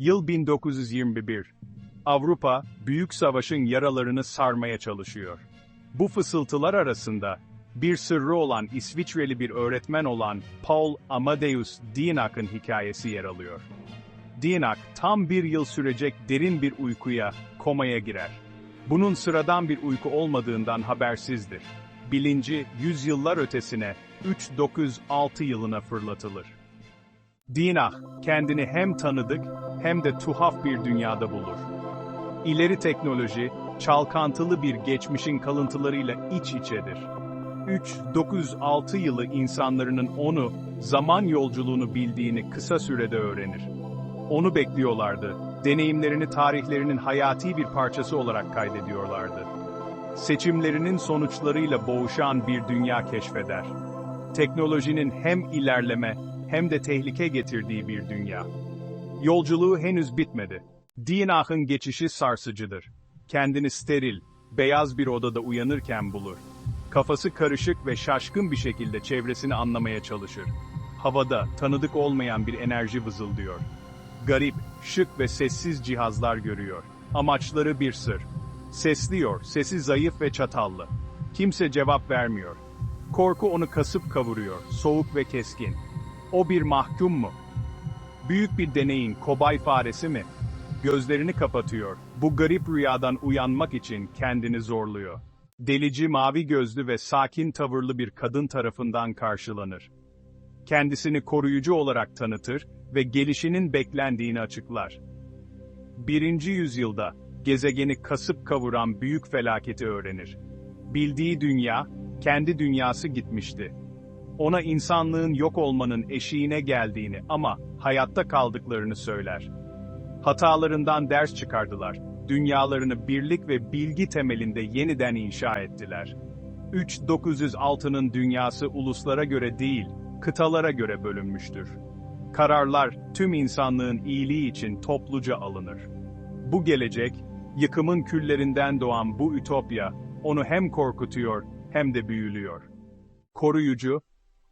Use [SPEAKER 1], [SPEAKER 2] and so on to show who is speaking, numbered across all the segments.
[SPEAKER 1] Yıl 1921. Avrupa, Büyük Savaş'ın yaralarını sarmaya çalışıyor. Bu fısıltılar arasında, bir sırrı olan İsviçreli bir öğretmen olan Paul Amadeus Dienach'ın hikayesi yer alıyor. Dienach, tam bir yıl sürecek derin bir uykuya, komaya girer. Bunun sıradan bir uyku olmadığından habersizdir. Bilinci, yüzyıllar ötesine, 3-9-6 yılına fırlatılır. Dinah, kendini hem tanıdık hem de tuhaf bir dünyada bulur. İleri teknoloji, çalkantılı bir geçmişin kalıntılarıyla iç içedir. 3-9-6 yılı insanların onu, zaman yolculuğunu bildiğini kısa sürede öğrenir. Onu bekliyorlardı, deneyimlerini tarihlerinin hayati bir parçası olarak kaydediyorlardı. Seçimlerinin sonuçlarıyla boğuşan bir dünya keşfeder. Teknolojinin hem ilerleme hem de tehlike getirdiği bir dünya. Yolculuğu henüz bitmedi. Dienach'ın geçişi sarsıcıdır. Kendini steril, beyaz bir odada uyanırken bulur. Kafası karışık ve şaşkın bir şekilde çevresini anlamaya çalışır. Havada, tanıdık olmayan bir enerji vızıldıyor. Garip, şık ve sessiz cihazlar görüyor. Amaçları bir sır. Sesliyor, sesi zayıf ve çatallı. Kimse cevap vermiyor. Korku onu kasıp kavuruyor, soğuk ve keskin. O bir mahkum mu? Büyük bir deneyin kobay faresi mi? Gözlerini kapatıyor. Bu garip rüyadan uyanmak için kendini zorluyor. Delici mavi gözlü ve sakin tavırlı bir kadın tarafından karşılanır. Kendisini koruyucu olarak tanıtır ve gelişinin beklendiğini açıklar. Birinci yüzyılda gezegeni kasıp kavuran büyük felaketi öğrenir. Bildiği dünya, kendi dünyası gitmişti. Ona insanlığın yok olmanın eşiğine geldiğini ama hayatta kaldıklarını söyler. Hatalarından ders çıkardılar. Dünyalarını birlik ve bilgi temelinde yeniden inşa ettiler. 3906'nın dünyası uluslara göre değil, kıtalara göre bölünmüştür. Kararlar tüm insanlığın iyiliği için topluca alınır. Bu gelecek, yıkımın küllerinden doğan bu ütopya, onu hem korkutuyor hem de büyülüyor. Koruyucu,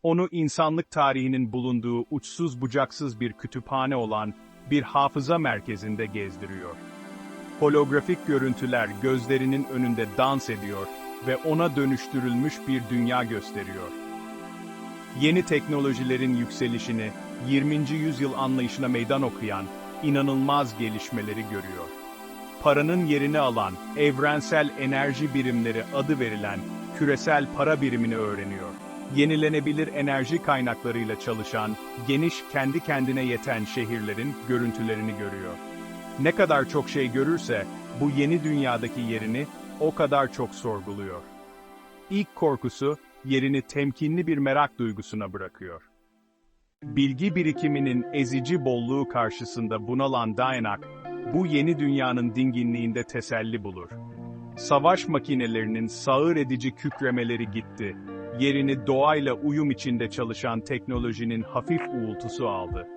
[SPEAKER 1] onu insanlık tarihinin bulunduğu uçsuz bucaksız bir kütüphane olan bir hafıza merkezinde gezdiriyor. Holografik görüntüler gözlerinin önünde dans ediyor ve ona dönüştürülmüş bir dünya gösteriyor. Yeni teknolojilerin yükselişini, 20. yüzyıl anlayışına meydan okuyan, inanılmaz gelişmeleri görüyor. Paranın yerini alan, evrensel enerji birimleri adı verilen, küresel para birimini öğreniyor. Yenilenebilir enerji kaynaklarıyla çalışan, geniş kendi kendine yeten şehirlerin görüntülerini görüyor. Ne kadar çok şey görürse, bu yeni dünyadaki yerini o kadar çok sorguluyor. İlk korkusu, yerini temkinli bir merak duygusuna bırakıyor. Bilgi birikiminin ezici bolluğu karşısında bunalan Dayanak, bu yeni dünyanın dinginliğinde teselli bulur. Savaş makinelerinin sağır edici kükremeleri gitti, yerini doğayla uyum içinde çalışan teknolojinin hafif uğultusu aldı.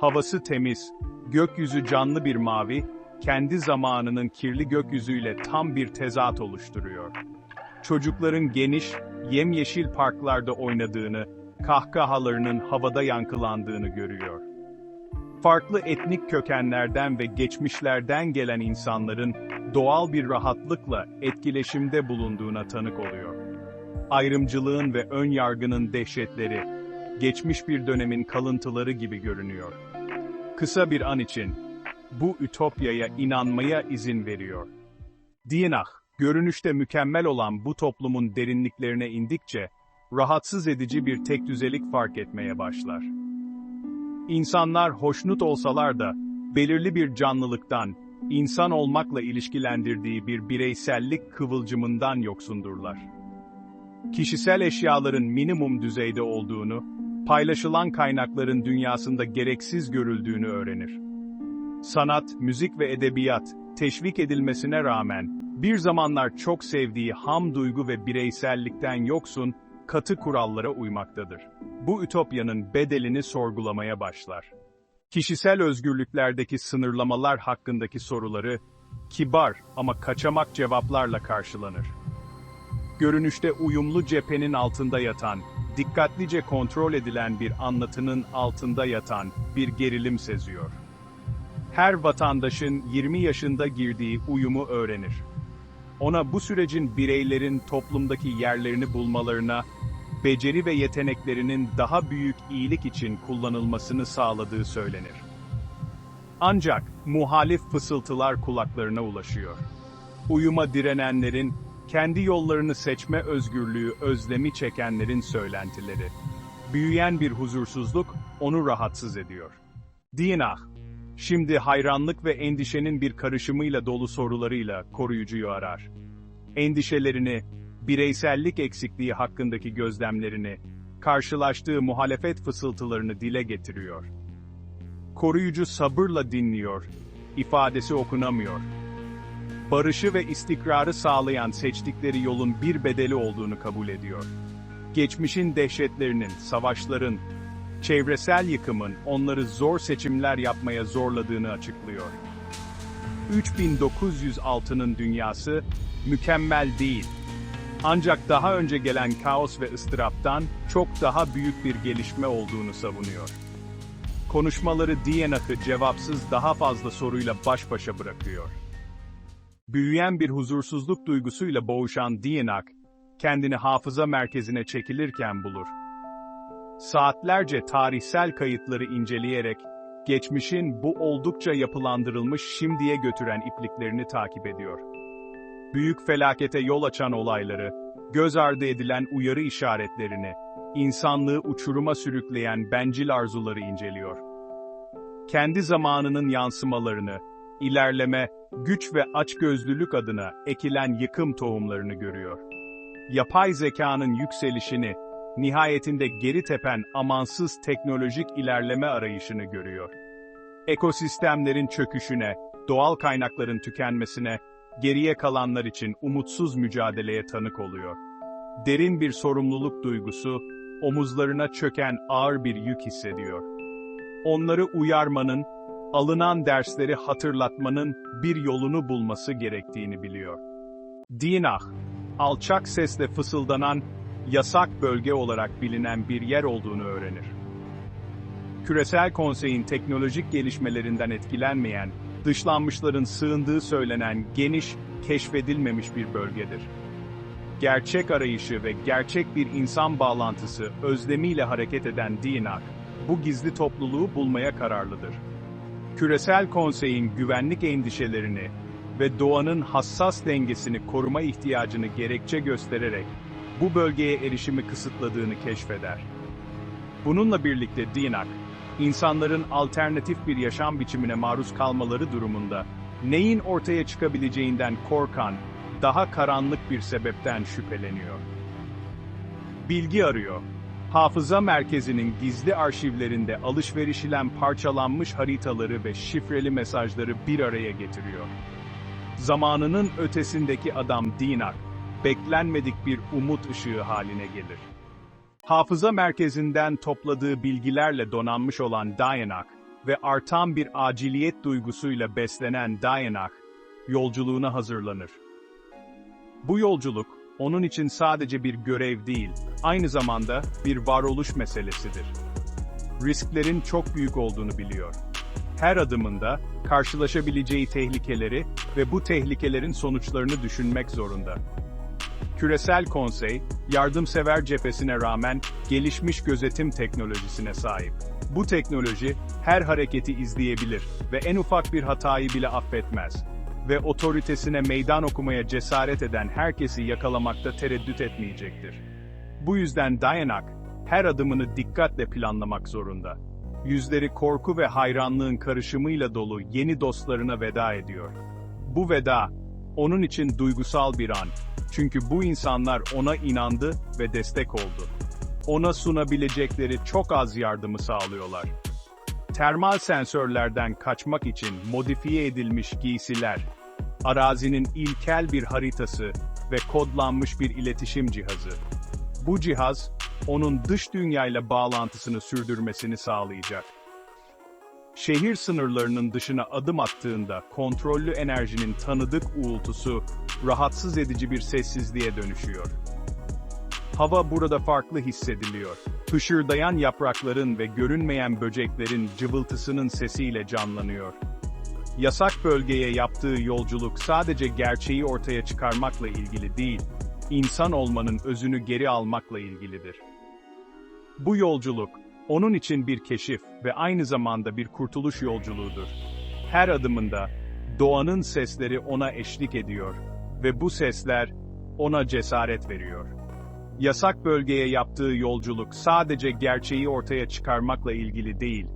[SPEAKER 1] Havası temiz, gökyüzü canlı bir mavi, kendi zamanının kirli gökyüzüyle tam bir tezat oluşturuyor. Çocukların geniş, yemyeşil parklarda oynadığını, kahkahalarının havada yankılandığını görüyor. Farklı etnik kökenlerden ve geçmişlerden gelen insanların doğal bir rahatlıkla etkileşimde bulunduğuna tanık oluyor. Ayrımcılığın ve ön yargının dehşetleri, geçmiş bir dönemin kalıntıları gibi görünüyor. Kısa bir an için, bu ütopyaya inanmaya izin veriyor. Dienach, görünüşte mükemmel olan bu toplumun derinliklerine indikçe, rahatsız edici bir tekdüzelik fark etmeye başlar. İnsanlar hoşnut olsalar da, belirli bir canlılıktan, insan olmakla ilişkilendirdiği bir bireysellik kıvılcımından yoksundurlar. Kişisel eşyaların minimum düzeyde olduğunu, paylaşılan kaynakların dünyasında gereksiz görüldüğünü öğrenir. Sanat, müzik ve edebiyat, teşvik edilmesine rağmen, bir zamanlar çok sevdiği ham duygu ve bireysellikten yoksun, katı kurallara uymaktadır. Bu ütopyanın bedelini sorgulamaya başlar. Kişisel özgürlüklerdeki sınırlamalar hakkındaki soruları, kibar ama kaçamak cevaplarla karşılanır. Görünüşte uyumlu cephenin altında yatan, dikkatlice kontrol edilen bir anlatının altında yatan bir gerilim seziyor. her vatandaşın 20 yaşında girdiği uyumu öğrenir. Ona bu sürecin bireylerin toplumdaki yerlerini bulmalarına, beceri ve yeteneklerinin daha büyük iyilik için kullanılmasını sağladığı söylenir. Ancak muhalif fısıltılar kulaklarına ulaşıyor. Uyuma direnenlerin, kendi yollarını seçme özgürlüğü özlemi çekenlerin söylentileri. Büyüyen bir huzursuzluk onu rahatsız ediyor. Dinah, şimdi hayranlık ve endişenin bir karışımıyla dolu sorularıyla koruyucuyu arar. Endişelerini, bireysellik eksikliği hakkındaki gözlemlerini, karşılaştığı muhalefet fısıltılarını dile getiriyor. Koruyucu sabırla dinliyor, ifadesi okunamıyor. Barışı ve istikrarı sağlayan seçtikleri yolun bir bedeli olduğunu kabul ediyor. Geçmişin dehşetlerinin, savaşların, çevresel yıkımın onları zor seçimler yapmaya zorladığını açıklıyor. 3906'nın dünyası mükemmel değil. Ancak daha önce gelen kaos ve ıstıraptan çok daha büyük bir gelişme olduğunu savunuyor. Konuşmaları Dienach'ı cevapsız daha fazla soruyla baş başa bırakıyor. Büyüyen bir huzursuzluk duygusuyla boğuşan Dienach, kendini hafıza merkezine çekilirken bulur. Saatlerce tarihsel kayıtları inceleyerek, geçmişin bu oldukça yapılandırılmış şimdiye götüren ipliklerini takip ediyor. Büyük felakete yol açan olayları, göz ardı edilen uyarı işaretlerini, insanlığı uçuruma sürükleyen bencil arzuları inceliyor. Kendi zamanının yansımalarını, ilerleme, güç ve açgözlülük adına ekilen yıkım tohumlarını görüyor. Yapay zekanın yükselişini, nihayetinde geri tepen amansız teknolojik ilerleme arayışını görüyor. Ekosistemlerin çöküşüne, doğal kaynakların tükenmesine, geriye kalanlar için umutsuz mücadeleye tanık oluyor. Derin bir sorumluluk duygusu, omuzlarına çöken ağır bir yük hissediyor. Onları uyarmanın, alınan dersleri hatırlatmanın bir yolunu bulması gerektiğini biliyor. Dinah, alçak sesle fısıldanan, yasak bölge olarak bilinen bir yer olduğunu öğrenir. Küresel Konsey'in teknolojik gelişmelerinden etkilenmeyen, dışlanmışların sığındığı söylenen geniş, keşfedilmemiş bir bölgedir. Gerçek arayışı ve gerçek bir insan bağlantısı özlemiyle hareket eden Dinah, bu gizli topluluğu bulmaya kararlıdır. Küresel Konsey'in güvenlik endişelerini ve doğanın hassas dengesini koruma ihtiyacını gerekçe göstererek bu bölgeye erişimi kısıtladığını keşfeder. Bununla birlikte Dinah, insanların alternatif bir yaşam biçimine maruz kalmaları durumunda neyin ortaya çıkabileceğinden korkan, daha karanlık bir sebepten şüpheleniyor. Bilgi arıyor. Hafıza merkezinin gizli arşivlerinde alışverişilen parçalanmış haritaları ve şifreli mesajları bir araya getiriyor. Zamanının ötesindeki adam Dinah, beklenmedik bir umut ışığı haline gelir. Hafıza merkezinden topladığı bilgilerle donanmış olan Dayanak ve artan bir aciliyet duygusuyla beslenen Dayanak, yolculuğuna hazırlanır. Bu yolculuk, onun için sadece bir görev değil, aynı zamanda bir varoluş meselesidir. Risklerin çok büyük olduğunu biliyor. Her adımında karşılaşabileceği tehlikeleri ve bu tehlikelerin sonuçlarını düşünmek zorunda. Küresel Konsey, yardımsever cephesine rağmen gelişmiş gözetim teknolojisine sahip. Bu teknoloji her hareketi izleyebilir ve en ufak bir hatayı bile affetmez. Ve otoritesine meydan okumaya cesaret eden herkesi yakalamakta tereddüt etmeyecektir. Bu yüzden Dayanak, her adımını dikkatle planlamak zorunda. Yüzleri korku ve hayranlığın karışımıyla dolu yeni dostlarına veda ediyor. Bu veda, onun için duygusal bir an. Çünkü bu insanlar ona inandı ve destek oldu. Ona sunabilecekleri çok az yardımı sağlıyorlar. Termal sensörlerden kaçmak için modifiye edilmiş giysiler, arazinin ilkel bir haritası ve kodlanmış bir iletişim cihazı. Bu cihaz, onun dış dünyayla bağlantısını sürdürmesini sağlayacak. Şehir sınırlarının dışına adım attığında kontrollü enerjinin tanıdık uğultusu rahatsız edici bir sessizliğe dönüşüyor. Hava burada farklı hissediliyor. Hışırdayan yaprakların ve görünmeyen böceklerin cıvıltısının sesiyle canlanıyor. Yasak bölgeye yaptığı yolculuk sadece gerçeği ortaya çıkarmakla ilgili değil, insan olmanın özünü geri almakla ilgilidir. Bu yolculuk, onun için bir keşif ve aynı zamanda bir kurtuluş yolculuğudur. Her adımında, doğanın sesleri ona eşlik ediyor ve bu sesler, ona cesaret veriyor. Yasak bölgeye yaptığı yolculuk sadece gerçeği ortaya çıkarmakla ilgili değil,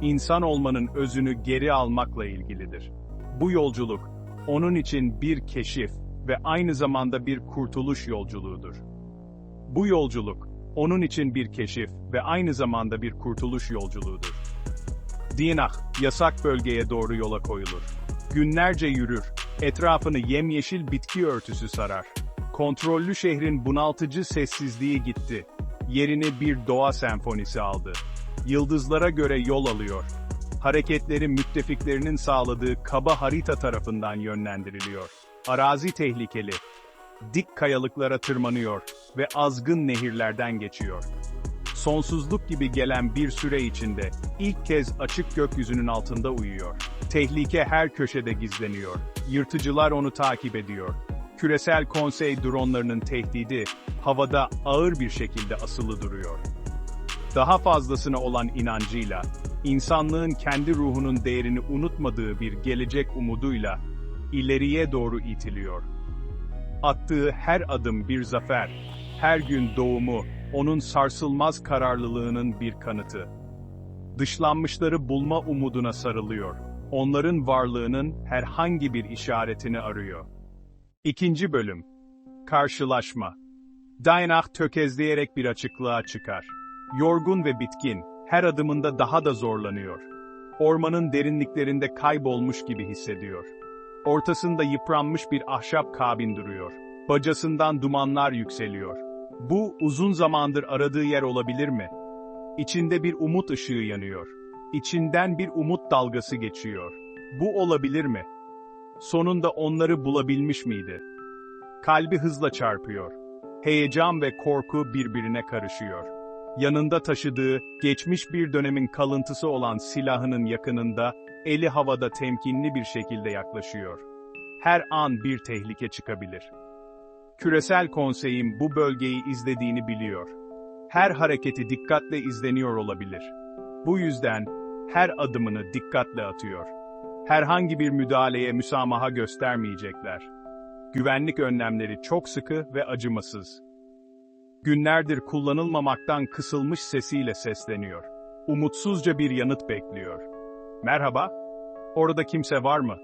[SPEAKER 1] insan olmanın özünü geri almakla ilgilidir. Bu yolculuk, onun için bir keşif ve aynı zamanda bir kurtuluş yolculuğudur. Bu yolculuk, onun için bir keşif ve aynı zamanda bir kurtuluş yolculuğudur. Dienach, yasak bölgeye doğru yola koyulur. Günlerce yürür, etrafını yemyeşil bitki örtüsü sarar. Kontrollü şehrin bunaltıcı sessizliği gitti. Yerini bir doğa senfonisi aldı. Yıldızlara göre yol alıyor. Hareketleri müttefiklerinin sağladığı kaba harita tarafından yönlendiriliyor. Arazi tehlikeli. Dik kayalıklara tırmanıyor ve azgın nehirlerden geçiyor. Sonsuzluk gibi gelen bir süre içinde ilk kez açık gökyüzünün altında uyuyor. Tehlike her köşede gizleniyor. Yırtıcılar onu takip ediyor. Küresel konsey dronlarının tehdidi havada ağır bir şekilde asılı duruyor. Daha fazlasına olan inancıyla, insanlığın kendi ruhunun değerini unutmadığı bir gelecek umuduyla ileriye doğru itiliyor. Attığı her adım bir zafer, her gün doğumu, onun sarsılmaz kararlılığının bir kanıtı. Dışlanmışları bulma umuduna sarılıyor. Onların varlığının herhangi bir işaretini arıyor. İkinci bölüm. Karşılaşma. Dayanach tökezleyerek bir açıklığa çıkar. Yorgun ve bitkin, her adımında daha da zorlanıyor. Ormanın derinliklerinde kaybolmuş gibi hissediyor. Ortasında yıpranmış bir ahşap kabin duruyor. Bacasından dumanlar yükseliyor. Bu uzun zamandır aradığı yer olabilir mi? İçinde bir umut ışığı yanıyor. İçinden bir umut dalgası geçiyor. Bu olabilir mi? Sonunda onları bulabilmiş miydi? Kalbi hızla çarpıyor. Heyecan ve korku birbirine karışıyor. Yanında taşıdığı, geçmiş bir dönemin kalıntısı olan silahının yakınında, eli havada temkinli bir şekilde yaklaşıyor. Her an bir tehlike çıkabilir. Küresel konseyin bu bölgeyi izlediğini biliyor. Her hareketi dikkatle izleniyor olabilir. Bu yüzden her adımını dikkatle atıyor. Herhangi bir müdahaleye müsamaha göstermeyecekler. Güvenlik önlemleri çok sıkı ve acımasız. Günlerdir kullanılmamaktan kısılmış sesiyle sesleniyor. Umutsuzca bir yanıt bekliyor. Merhaba, orada kimse var mı?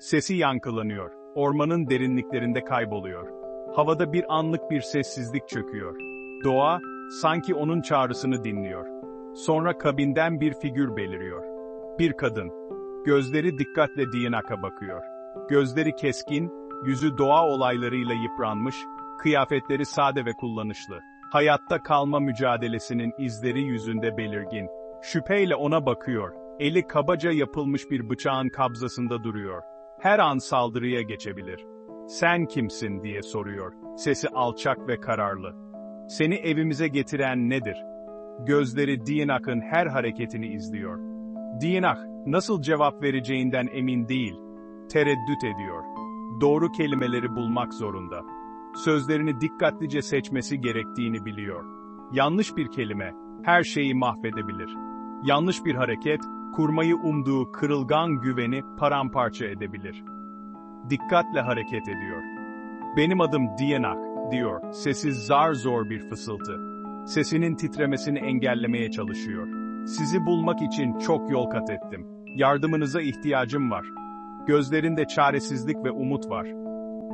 [SPEAKER 1] Sesi yankılanıyor, ormanın derinliklerinde kayboluyor. Havada bir anlık bir sessizlik çöküyor. Doğa, sanki onun çağrısını dinliyor. Sonra kabinden bir figür beliriyor. Bir kadın. Gözleri dikkatle Diyanak'a bakıyor. Gözleri keskin, yüzü doğa olaylarıyla yıpranmış, kıyafetleri sade ve kullanışlı. Hayatta kalma mücadelesinin izleri yüzünde belirgin. Şüpheyle ona bakıyor. Eli kabaca yapılmış bir bıçağın kabzasında duruyor. Her an saldırıya geçebilir. Sen kimsin diye soruyor. Sesi alçak ve kararlı. Seni evimize getiren nedir? Gözleri Dienach'ın her hareketini izliyor. Dienach, nasıl cevap vereceğinden emin değil. Tereddüt ediyor. Doğru kelimeleri bulmak zorunda. Sözlerini dikkatlice seçmesi gerektiğini biliyor. Yanlış bir kelime, her şeyi mahvedebilir. Yanlış bir hareket, kurmayı umduğu kırılgan güveni paramparça edebilir. Dikkatle hareket ediyor. Benim adım Dienach, diyor, sesi zar zor bir fısıltı. Sesinin titremesini engellemeye çalışıyor. Sizi bulmak için çok yol kat ettim. Yardımınıza ihtiyacım var. Gözlerinde çaresizlik ve umut var.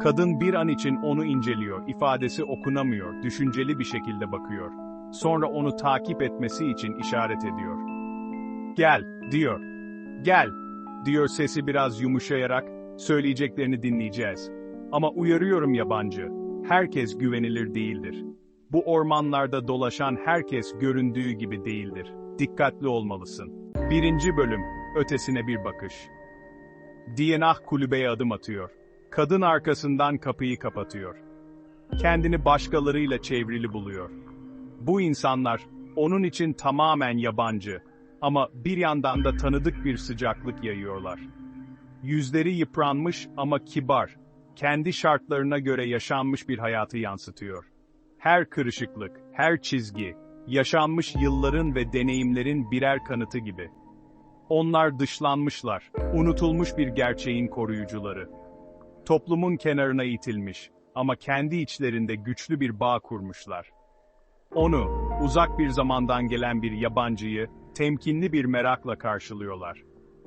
[SPEAKER 1] Kadın bir an için onu inceliyor, ifadesi okunamıyor, düşünceli bir şekilde bakıyor. Sonra onu takip etmesi için işaret ediyor. Gel, diyor. Gel, diyor sesi biraz yumuşayarak, söyleyeceklerini dinleyeceğiz. Ama uyarıyorum yabancı, herkes güvenilir değildir. Bu ormanlarda dolaşan herkes göründüğü gibi değildir. Dikkatli olmalısın. Birinci bölüm, ötesine bir bakış. Dienah kulübeye adım atıyor. Kadın arkasından kapıyı kapatıyor. Kendini başkalarıyla çevrili buluyor. Bu insanlar, onun için tamamen yabancı. Ama bir yandan da tanıdık bir sıcaklık yayıyorlar. yüzleri yıpranmış ama kibar, kendi şartlarına göre yaşanmış bir hayatı yansıtıyor. Her kırışıklık, her çizgi, yaşanmış yılların ve deneyimlerin birer kanıtı gibi. Onlar dışlanmışlar, unutulmuş bir gerçeğin koruyucuları. Toplumun kenarına itilmiş ama kendi içlerinde güçlü bir bağ kurmuşlar. Onu, uzak bir zamandan gelen bir yabancıyı, temkinli bir merakla karşılıyorlar.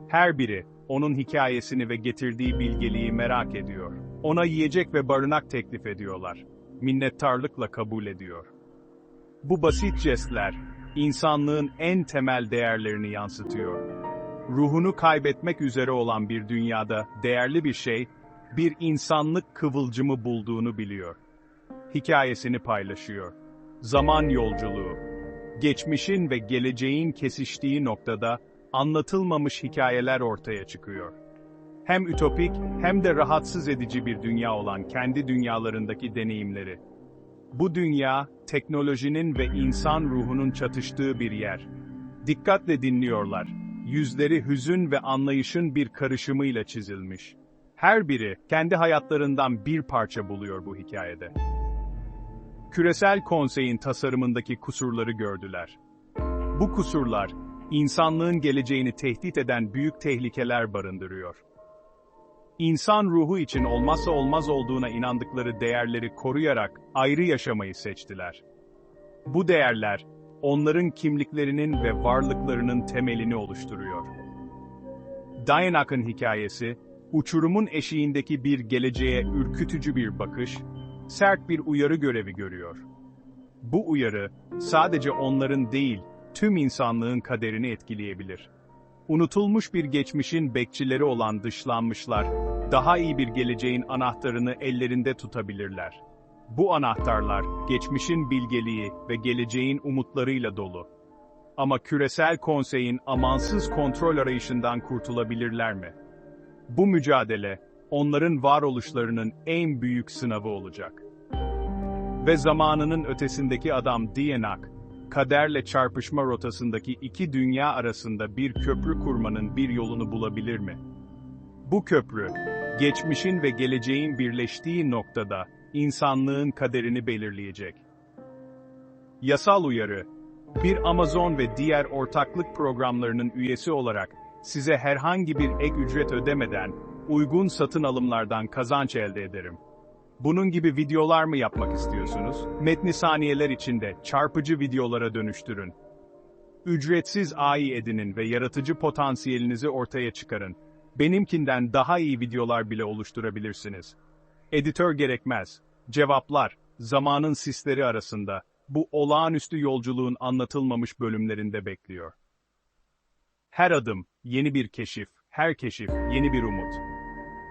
[SPEAKER 1] Her biri, onun hikayesini ve getirdiği bilgeliği merak ediyor. Ona yiyecek ve barınak teklif ediyorlar. Minnettarlıkla kabul ediyor. Bu basit jestler, insanlığın en temel değerlerini yansıtıyor. Ruhunu kaybetmek üzere olan bir dünyada değerli bir şey, bir insanlık kıvılcımı bulduğunu biliyor. Hikayesini paylaşıyor. Zaman yolculuğu. Geçmişin ve geleceğin kesiştiği noktada anlatılmamış hikayeler ortaya çıkıyor. Hem ütopik hem de rahatsız edici bir dünya olan kendi dünyalarındaki deneyimleri. Bu dünya, teknolojinin ve insan ruhunun çatıştığı bir yer. Dikkatle dinliyorlar. Yüzleri hüzün ve anlayışın bir karışımıyla çizilmiş. Her biri kendi hayatlarından bir parça buluyor bu hikayede. Küresel konseyin tasarımındaki kusurları gördüler. Bu kusurlar, insanlığın geleceğini tehdit eden büyük tehlikeler barındırıyor. İnsan ruhu için olmazsa olmaz olduğuna inandıkları değerleri koruyarak ayrı yaşamayı seçtiler. Bu değerler, onların kimliklerinin ve varlıklarının temelini oluşturuyor. Dayanak'ın hikayesi, uçurumun eşiğindeki bir geleceğe ürkütücü bir bakış, sert bir uyarı görevi görüyor. Bu uyarı, sadece onların değil, tüm insanlığın kaderini etkileyebilir. Unutulmuş bir geçmişin bekçileri olan dışlanmışlar, daha iyi bir geleceğin anahtarını ellerinde tutabilirler. Bu anahtarlar, geçmişin bilgeliği ve geleceğin umutlarıyla dolu. Ama küresel konseyin amansız kontrol arayışından kurtulabilirler mi? Bu mücadele, onların varoluşlarının en büyük sınavı olacak. Ve zamanının ötesindeki adam Dienak, kaderle çarpışma rotasındaki iki dünya arasında bir köprü kurmanın bir yolunu bulabilir mi? Bu köprü, geçmişin ve geleceğin birleştiği noktada insanlığın kaderini belirleyecek. Yasal uyarı, bir Amazon ve diğer ortaklık programlarının üyesi olarak size herhangi bir ek ücret ödemeden uygun satın alımlardan kazanç elde ederim. Bunun gibi videolar mı yapmak istiyorsunuz? Metni saniyeler içinde çarpıcı videolara dönüştürün. Ücretsiz AI edinin ve yaratıcı potansiyelinizi ortaya çıkarın. Benimkinden daha iyi videolar bile oluşturabilirsiniz. Editör gerekmez. Cevaplar, zamanın sisleri arasında, bu olağanüstü yolculuğun anlatılmamış bölümlerinde bekliyor. Her adım, yeni bir keşif, her keşif, yeni bir umut.